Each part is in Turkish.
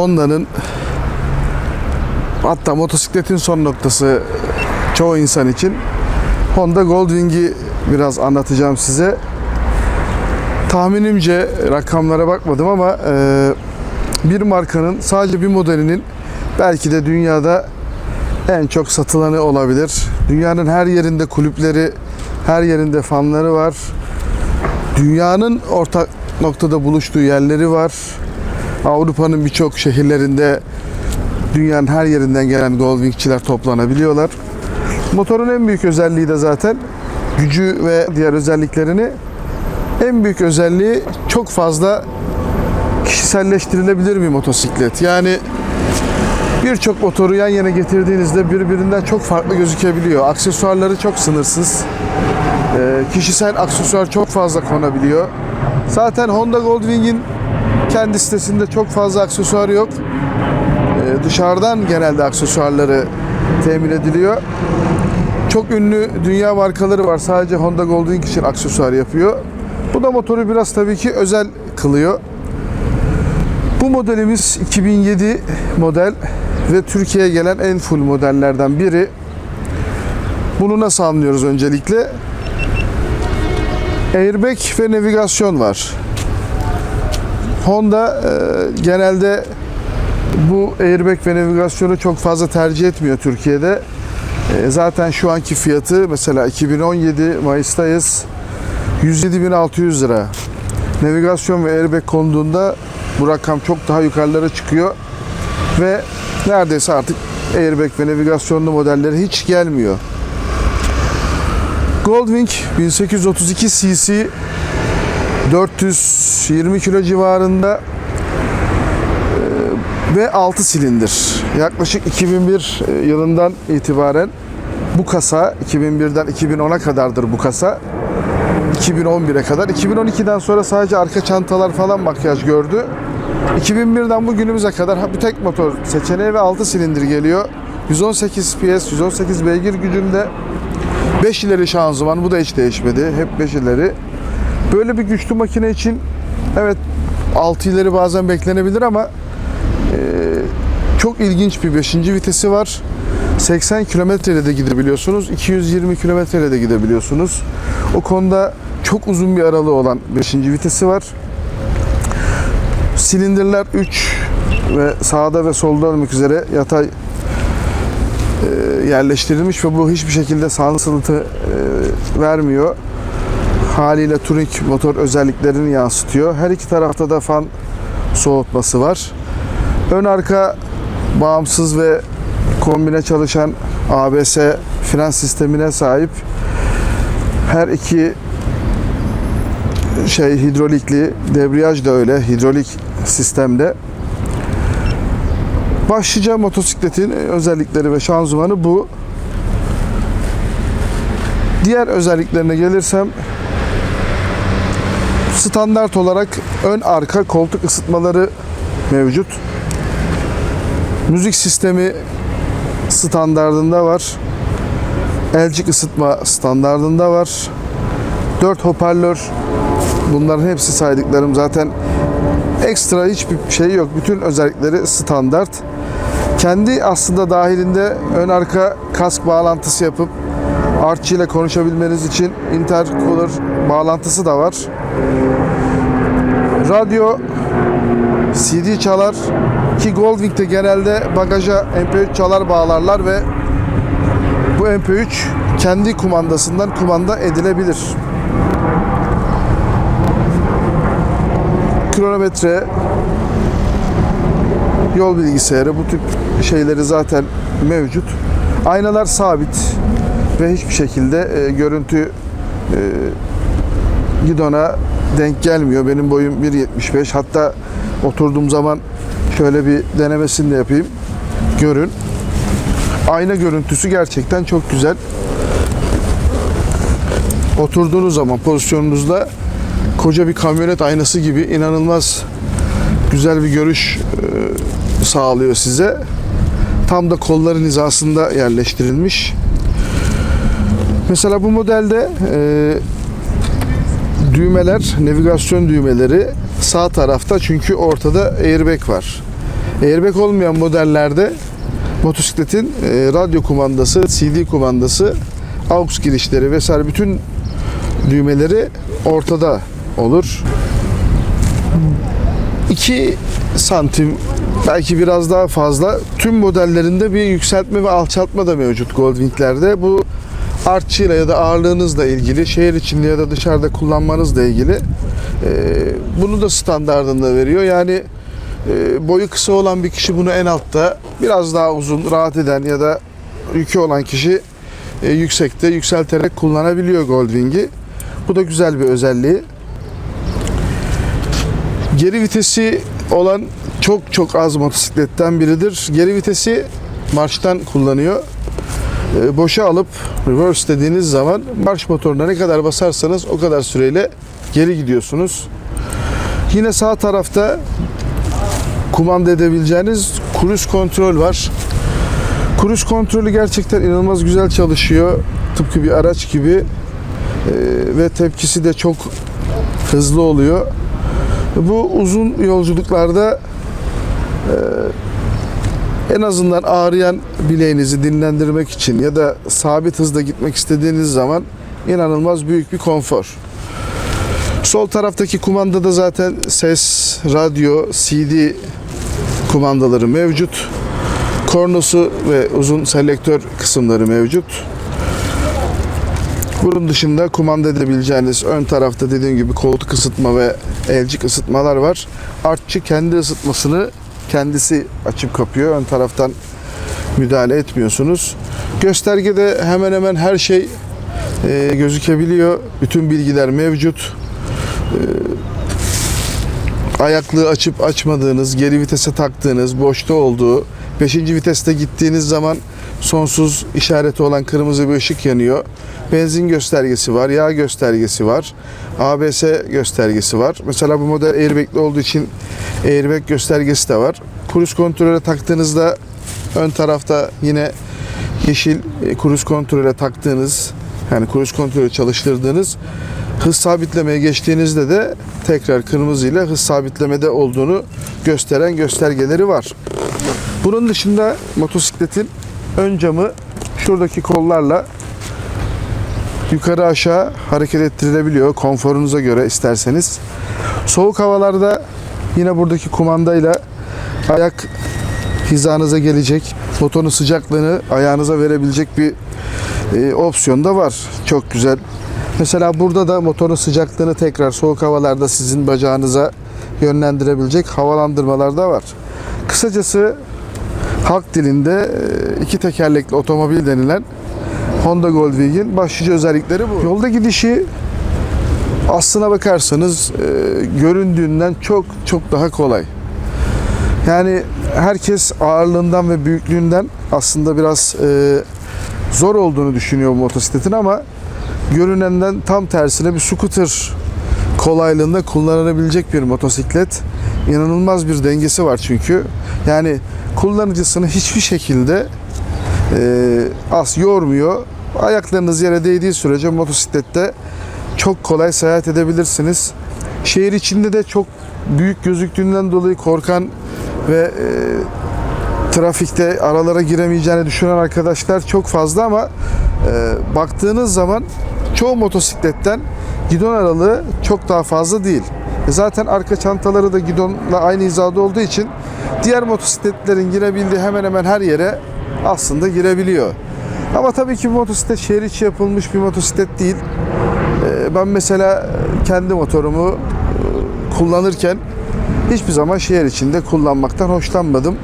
Honda'nın hatta motosikletin son noktası çoğu insan için Honda Goldwing'i biraz anlatacağım size. Tahminimce rakamlara bakmadım ama e, bir markanın sadece bir modelinin belki de dünyada en çok satılanı olabilir. Dünyanın her yerinde kulüpleri, her yerinde fanları var. Dünyanın ortak noktada buluştuğu yerleri var. Avrupa'nın birçok şehirlerinde dünyanın her yerinden gelen Goldwing'çiler toplanabiliyorlar. Motorun en büyük özelliği de zaten gücü ve diğer özelliklerini en büyük özelliği çok fazla kişiselleştirilebilir bir motosiklet. Yani birçok motoru yan yana getirdiğinizde birbirinden çok farklı gözükebiliyor. Aksesuarları çok sınırsız. Ee, kişisel aksesuar çok fazla konabiliyor. Zaten Honda Goldwing'in kendi sitesinde çok fazla aksesuar yok. Ee, dışarıdan genelde aksesuarları temin ediliyor. Çok ünlü dünya markaları var. Sadece Honda Goldwing için aksesuar yapıyor. Bu da motoru biraz tabii ki özel kılıyor. Bu modelimiz 2007 model ve Türkiye'ye gelen en full modellerden biri. Bunu nasıl anlıyoruz öncelikle? Airbag ve navigasyon var. Honda e, genelde bu airbag ve navigasyonu çok fazla tercih etmiyor Türkiye'de. E, zaten şu anki fiyatı mesela 2017 Mayıs'tayız 107.600 lira. Navigasyon ve airbag konduğunda bu rakam çok daha yukarılara çıkıyor ve neredeyse artık airbag ve navigasyonlu modelleri hiç gelmiyor. Goldwing 1832 cc 420 kilo civarında e, ve 6 silindir. Yaklaşık 2001 yılından itibaren bu kasa 2001'den 2010'a kadardır bu kasa. 2011'e kadar. 2012'den sonra sadece arka çantalar falan makyaj gördü. 2001'den bugünümüze kadar bir tek motor seçeneği ve 6 silindir geliyor. 118 PS, 118 beygir gücünde 5 ileri şanzıman bu da hiç değişmedi. Hep 5 ileri. Böyle bir güçlü makine için evet 6 ileri bazen beklenebilir ama e, çok ilginç bir 5. vitesi var. 80 kilometreyle de gidebiliyorsunuz. 220 kilometreyle de gidebiliyorsunuz. O konuda çok uzun bir aralığı olan 5. vitesi var. Silindirler 3 ve sağda ve solda olmak üzere yatay e, yerleştirilmiş ve bu hiçbir şekilde sansılıtı e, vermiyor. Haliyle Touring motor özelliklerini yansıtıyor. Her iki tarafta da fan soğutması var. Ön arka bağımsız ve kombine çalışan ABS fren sistemine sahip. Her iki şey hidrolikli, debriyaj da öyle hidrolik sistemde. Başlıca motosikletin özellikleri ve şanzımanı bu. Diğer özelliklerine gelirsem standart olarak ön arka koltuk ısıtmaları mevcut. Müzik sistemi standardında var. Elcik ısıtma standardında var. 4 hoparlör bunların hepsi saydıklarım zaten ekstra hiçbir şey yok. Bütün özellikleri standart. Kendi aslında dahilinde ön arka kask bağlantısı yapıp artçı ile konuşabilmeniz için intercooler bağlantısı da var. Radyo CD çalar ki Goldwing'de genelde bagaja MP3 çalar bağlarlar ve bu MP3 kendi kumandasından kumanda edilebilir. Kronometre, yol bilgisayarı bu tip şeyleri zaten mevcut. Aynalar sabit ve hiçbir şekilde e, görüntü e, gidona denk gelmiyor. Benim boyum 1.75 hatta oturduğum zaman şöyle bir denemesini de yapayım. Görün. Ayna görüntüsü gerçekten çok güzel. Oturduğunuz zaman pozisyonunuzda koca bir kamyonet aynası gibi inanılmaz güzel bir görüş e, sağlıyor size. Tam da kolların hizasında yerleştirilmiş. Mesela bu modelde e, düğmeler, navigasyon düğmeleri sağ tarafta çünkü ortada airbag var. Airbag olmayan modellerde motosikletin e, radyo kumandası, CD kumandası, aux girişleri vesaire bütün düğmeleri ortada olur. 2 santim belki biraz daha fazla tüm modellerinde bir yükseltme ve alçaltma da mevcut Goldwing'lerde. Bu artçıyla ya da ağırlığınızla ilgili, şehir içinde ya da dışarıda kullanmanızla ilgili e, bunu da standartında veriyor. Yani e, boyu kısa olan bir kişi bunu en altta, biraz daha uzun, rahat eden ya da yükü olan kişi e, yüksekte yükselterek kullanabiliyor Goldwing'i. Bu da güzel bir özelliği. Geri vitesi olan çok çok az motosikletten biridir. Geri vitesi marştan kullanıyor. E, boşa alıp reverse dediğiniz zaman marş motoruna ne kadar basarsanız o kadar süreyle geri gidiyorsunuz. Yine sağ tarafta kumanda edebileceğiniz cruise kontrol var. Cruise kontrolü gerçekten inanılmaz güzel çalışıyor. Tıpkı bir araç gibi. E, ve tepkisi de çok hızlı oluyor. Bu uzun yolculuklarda e, en azından ağrıyan bileğinizi dinlendirmek için ya da sabit hızda gitmek istediğiniz zaman inanılmaz büyük bir konfor. Sol taraftaki kumandada zaten ses, radyo, CD kumandaları mevcut. Kornosu ve uzun selektör kısımları mevcut. Bunun dışında kumanda edebileceğiniz ön tarafta dediğim gibi koltuk ısıtma ve elcik ısıtmalar var. Artçı kendi ısıtmasını kendisi açıp kapıyor. Ön taraftan müdahale etmiyorsunuz. Göstergede hemen hemen her şey e, gözükebiliyor. Bütün bilgiler mevcut. E, ayaklığı açıp açmadığınız, geri vitese taktığınız, boşta olduğu, 5. viteste gittiğiniz zaman sonsuz işareti olan kırmızı bir ışık yanıyor. Benzin göstergesi var, yağ göstergesi var, ABS göstergesi var. Mesela bu model airbag'li olduğu için airbag göstergesi de var. Cruise kontrole taktığınızda ön tarafta yine yeşil e, cruise kontrole taktığınız yani cruise kontrolü çalıştırdığınız hız sabitlemeye geçtiğinizde de tekrar kırmızı ile hız sabitlemede olduğunu gösteren göstergeleri var. Bunun dışında motosikletin ön camı şuradaki kollarla yukarı aşağı hareket ettirilebiliyor konforunuza göre isterseniz. Soğuk havalarda yine buradaki kumandayla ayak hizanıza gelecek, motorun sıcaklığını ayağınıza verebilecek bir e, opsiyon da var. Çok güzel. Mesela burada da motorun sıcaklığını tekrar soğuk havalarda sizin bacağınıza yönlendirebilecek havalandırmalar da var. Kısacası halk dilinde e, iki tekerlekli otomobil denilen Honda Goldwing'in başlıca özellikleri bu. Yolda gidişi aslına bakarsanız e, göründüğünden çok çok daha kolay. Yani herkes ağırlığından ve büyüklüğünden aslında biraz e, zor olduğunu düşünüyor bu motosikletin ama görünenden tam tersine bir scooter kolaylığında kullanılabilecek bir motosiklet. İnanılmaz bir dengesi var çünkü. Yani kullanıcısını hiçbir şekilde e, az yormuyor. Ayaklarınız yere değdiği sürece motosiklette çok kolay seyahat edebilirsiniz. Şehir içinde de çok büyük gözüktüğünden dolayı korkan ve e, trafikte aralara giremeyeceğini düşünen arkadaşlar çok fazla ama e, baktığınız zaman çoğu motosikletten gidon aralığı çok daha fazla değil. E zaten arka çantaları da gidonla aynı hizada olduğu için diğer motosikletlerin girebildiği hemen hemen her yere aslında girebiliyor. Ama tabii ki bu motosiklet şehir içi yapılmış bir motosiklet değil. E, ben mesela kendi motorumu e, kullanırken hiçbir zaman şehir içinde kullanmaktan hoşlanmadım.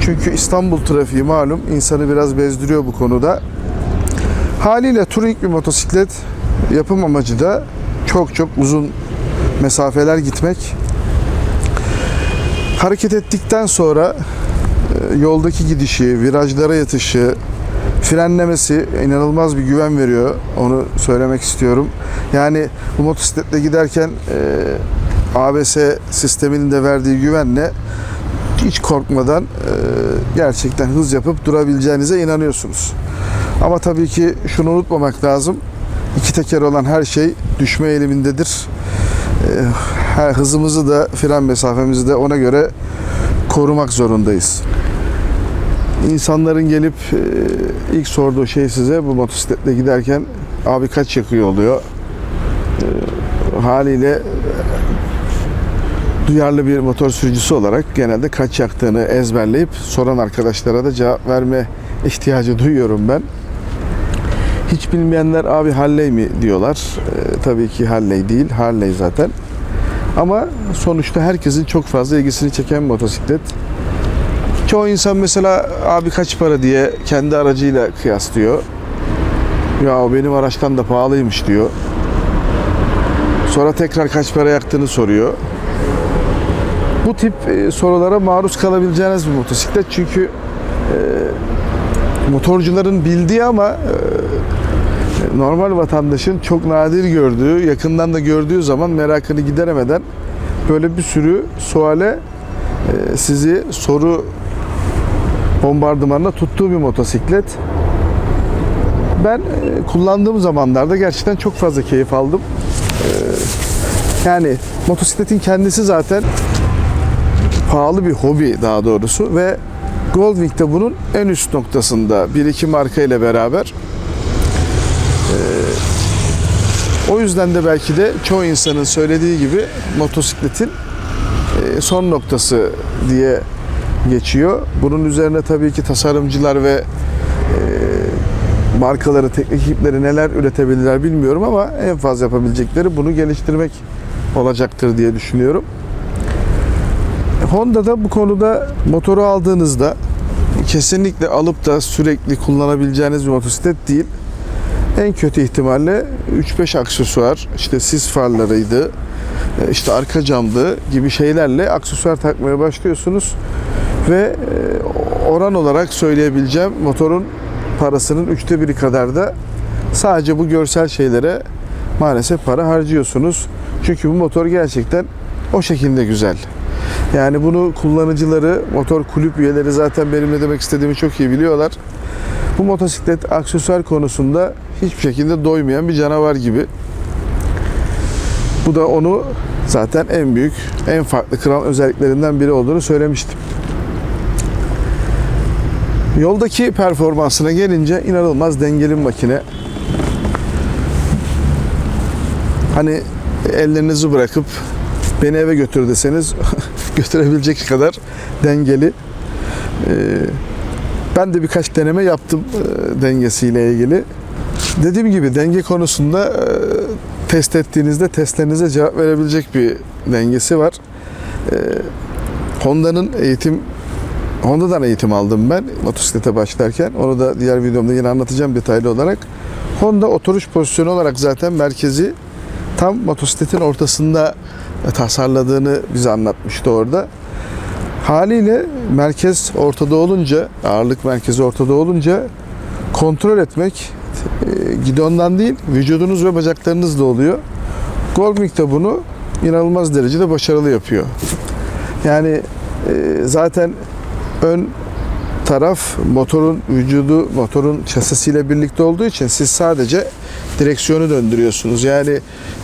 Çünkü İstanbul trafiği malum insanı biraz bezdiriyor bu konuda. Haliyle touring bir motosiklet yapım amacı da çok çok uzun mesafeler gitmek. Hareket ettikten sonra e, yoldaki gidişi, virajlara yatışı, frenlemesi inanılmaz bir güven veriyor. Onu söylemek istiyorum. Yani bu motosikletle giderken e, ABS sisteminin de verdiği güvenle hiç korkmadan e, gerçekten hız yapıp durabileceğinize inanıyorsunuz. Ama tabii ki şunu unutmamak lazım. İki teker olan her şey düşme eğilimindedir. E, her hızımızı da fren mesafemizi de ona göre korumak zorundayız. İnsanların gelip e, ilk sorduğu şey size bu motosikletle giderken abi kaç yakıyor oluyor. E, haliyle duyarlı bir motor sürücüsü olarak genelde kaç yaktığını ezberleyip soran arkadaşlara da cevap verme ihtiyacı duyuyorum ben. Hiç bilmeyenler abi Halley mi diyorlar. E, tabii ki Halley değil. Harley zaten. Ama sonuçta herkesin çok fazla ilgisini çeken motosiklet. Çoğu insan mesela abi kaç para diye kendi aracıyla kıyaslıyor. Ya benim araçtan da pahalıymış diyor. Sonra tekrar kaç para yaktığını soruyor. Bu tip e, sorulara maruz kalabileceğiniz bir motosiklet. Çünkü e, motorcuların bildiği ama e, normal vatandaşın çok nadir gördüğü, yakından da gördüğü zaman merakını gideremeden böyle bir sürü suale e, sizi soru bombardımanına tuttuğu bir motosiklet. Ben e, kullandığım zamanlarda gerçekten çok fazla keyif aldım. E, yani motosikletin kendisi zaten pahalı bir hobi daha doğrusu ve Goldwing de bunun en üst noktasında bir iki marka ile beraber. O yüzden de belki de çoğu insanın söylediği gibi motosikletin e, son noktası diye geçiyor. Bunun üzerine tabii ki tasarımcılar ve e, markaları, teknik ekipleri neler üretebilirler bilmiyorum ama en fazla yapabilecekleri bunu geliştirmek olacaktır diye düşünüyorum. Honda da bu konuda motoru aldığınızda kesinlikle alıp da sürekli kullanabileceğiniz bir motosiklet değil. En kötü ihtimalle 3-5 aksesuar, işte sis farlarıydı, e, işte arka camdı gibi şeylerle aksesuar takmaya başlıyorsunuz ve e, oran olarak söyleyebileceğim motorun parasının üçte biri kadar da sadece bu görsel şeylere maalesef para harcıyorsunuz. Çünkü bu motor gerçekten o şekilde güzel. Yani bunu kullanıcıları, motor kulüp üyeleri zaten benim ne demek istediğimi çok iyi biliyorlar. Bu motosiklet aksesuar konusunda hiçbir şekilde doymayan bir canavar gibi. Bu da onu zaten en büyük, en farklı kral özelliklerinden biri olduğunu söylemiştim. Yoldaki performansına gelince inanılmaz dengeli makine. Hani ellerinizi bırakıp beni eve götür deseniz götürebilecek kadar dengeli. Ee, ben de birkaç deneme yaptım e, dengesiyle ilgili. Dediğim gibi denge konusunda e, test ettiğinizde testlerinize cevap verebilecek bir dengesi var. E, Honda'nın eğitim Honda'dan eğitim aldım ben motosiklete başlarken. Onu da diğer videomda yine anlatacağım detaylı olarak. Honda oturuş pozisyonu olarak zaten merkezi tam motosikletin ortasında tasarladığını bize anlatmıştı orada. Haliyle merkez ortada olunca, ağırlık merkezi ortada olunca kontrol etmek e, gidondan değil, vücudunuz ve bacaklarınızla oluyor. Goldwing de bunu inanılmaz derecede başarılı yapıyor. Yani e, zaten ön taraf motorun vücudu, motorun şasisiyle birlikte olduğu için siz sadece direksiyonu döndürüyorsunuz. Yani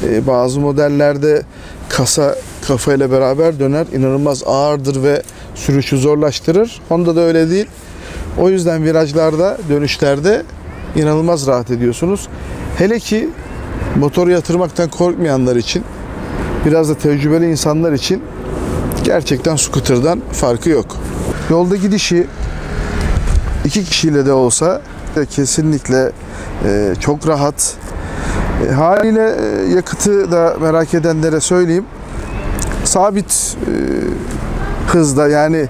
e, bazı modellerde kasa kafayla beraber döner. inanılmaz ağırdır ve sürüşü zorlaştırır. Honda da öyle değil. O yüzden virajlarda, dönüşlerde inanılmaz rahat ediyorsunuz. Hele ki motoru yatırmaktan korkmayanlar için, biraz da tecrübeli insanlar için gerçekten scooter'dan farkı yok. Yolda gidişi iki kişiyle de olsa de kesinlikle e, çok rahat. E, haliyle e, yakıtı da merak edenlere söyleyeyim. Sabit e, hızda yani e,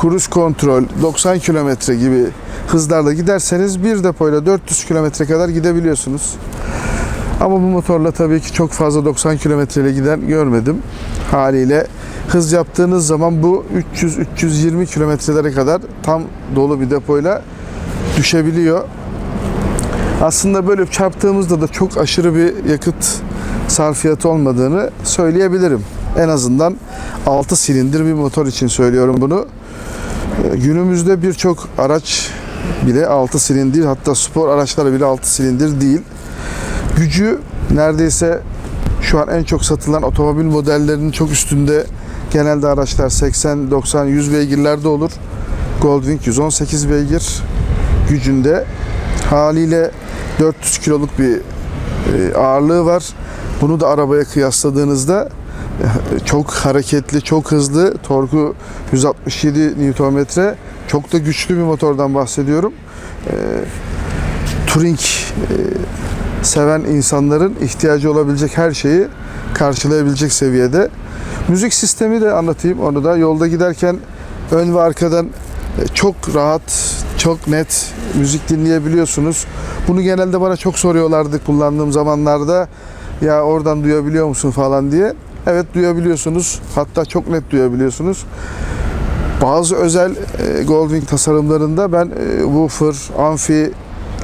cruise kontrol 90 kilometre gibi hızlarla giderseniz bir depoyla 400 kilometre kadar gidebiliyorsunuz. Ama bu motorla tabii ki çok fazla 90 kilometre ile giden görmedim. Haliyle hız yaptığınız zaman bu 300-320 kilometrelere kadar tam dolu bir depoyla düşebiliyor. Aslında böyle çarptığımızda da çok aşırı bir yakıt sarfiyatı olmadığını söyleyebilirim. En azından 6 silindir bir motor için söylüyorum bunu. Ee, Günümüzde birçok araç bile 6 silindir hatta spor araçları bile 6 silindir değil. Gücü neredeyse şu an en çok satılan otomobil modellerinin çok üstünde Genelde araçlar 80, 90, 100 beygirlerde olur. Goldwing 118 beygir gücünde. Haliyle 400 kiloluk bir e, ağırlığı var. Bunu da arabaya kıyasladığınızda e, çok hareketli, çok hızlı. Torku 167 Nm. Çok da güçlü bir motordan bahsediyorum. E, Touring e, seven insanların ihtiyacı olabilecek her şeyi karşılayabilecek seviyede. Müzik sistemi de anlatayım onu da. Yolda giderken ön ve arkadan çok rahat, çok net müzik dinleyebiliyorsunuz. Bunu genelde bana çok soruyorlardı kullandığım zamanlarda. Ya oradan duyabiliyor musun falan diye. Evet duyabiliyorsunuz. Hatta çok net duyabiliyorsunuz. Bazı özel e, Goldwing tasarımlarında ben e, woofer, amfi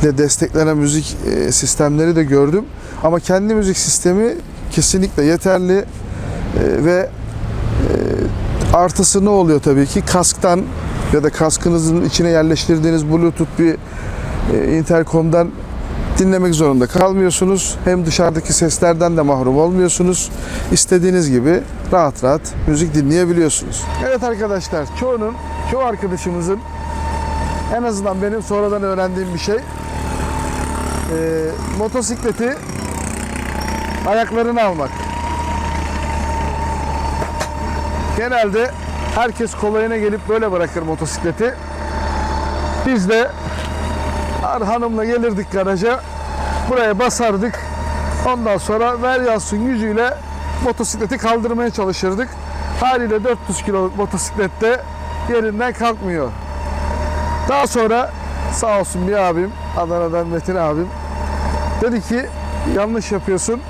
ile desteklenen müzik e, sistemleri de gördüm. Ama kendi müzik sistemi kesinlikle yeterli ve artısı ne oluyor tabii ki kasktan ya da kaskınızın içine yerleştirdiğiniz bluetooth bir interkomdan dinlemek zorunda kalmıyorsunuz. Hem dışarıdaki seslerden de mahrum olmuyorsunuz. İstediğiniz gibi rahat rahat müzik dinleyebiliyorsunuz. Evet arkadaşlar çoğunun, çoğu arkadaşımızın en azından benim sonradan öğrendiğim bir şey e, motosikleti ayaklarını almak. Genelde herkes kolayına gelip böyle bırakır motosikleti. Biz de Ar- hanımla gelirdik garaja. Buraya basardık. Ondan sonra ver yansın gücüyle motosikleti kaldırmaya çalışırdık. Haliyle 400 kiloluk motosiklette yerinden kalkmıyor. Daha sonra sağ olsun bir abim, Adana'dan Metin abim dedi ki yanlış yapıyorsun.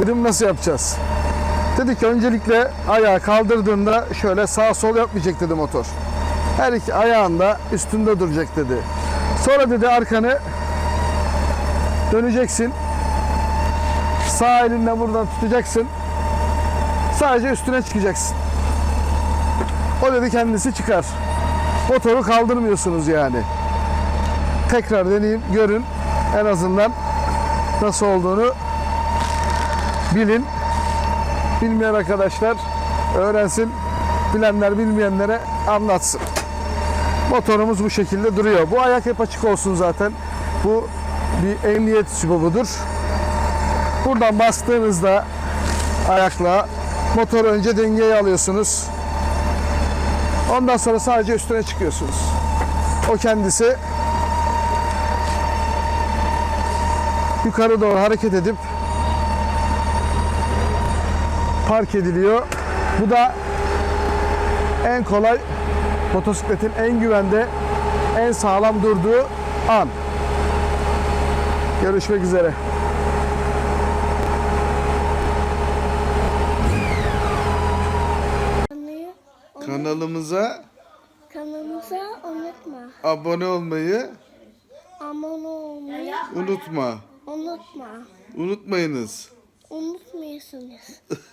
Dedim nasıl yapacağız? Dedi ki öncelikle ayağı kaldırdığında şöyle sağ sol yapmayacak dedi motor. Her iki ayağın da üstünde duracak dedi. Sonra dedi arkanı döneceksin. Sağ elinle buradan tutacaksın. Sadece üstüne çıkacaksın. O dedi kendisi çıkar. Motoru kaldırmıyorsunuz yani. Tekrar deneyim, görün. En azından nasıl olduğunu bilin. Bilmeyen arkadaşlar öğrensin. Bilenler bilmeyenlere anlatsın. Motorumuz bu şekilde duruyor. Bu ayak hep açık olsun zaten. Bu bir emniyet sübubudur. Buradan bastığınızda ayakla motoru önce dengeye alıyorsunuz. Ondan sonra sadece üstüne çıkıyorsunuz. O kendisi yukarı doğru hareket edip park ediliyor. Bu da en kolay motosikletin en güvende, en sağlam durduğu an. Görüşmek üzere. Kanalı, Kanalımıza kanalımıza unutma. abone olmayı Abone olmayı unutma. unutma. Unutmayınız. Unutmuyorsunuz.